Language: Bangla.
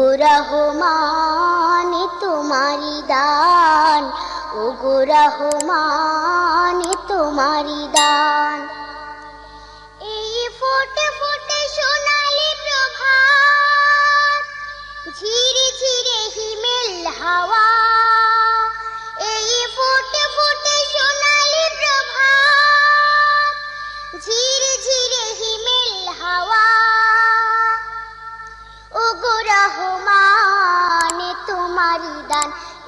ওগো রহমান তোমারি দান। ওগো রহমান তোমারি দান। এই ফোটে ফোটে সোনালি প্রভাত ঝিরি ঝিরে হিমেল হাওয়া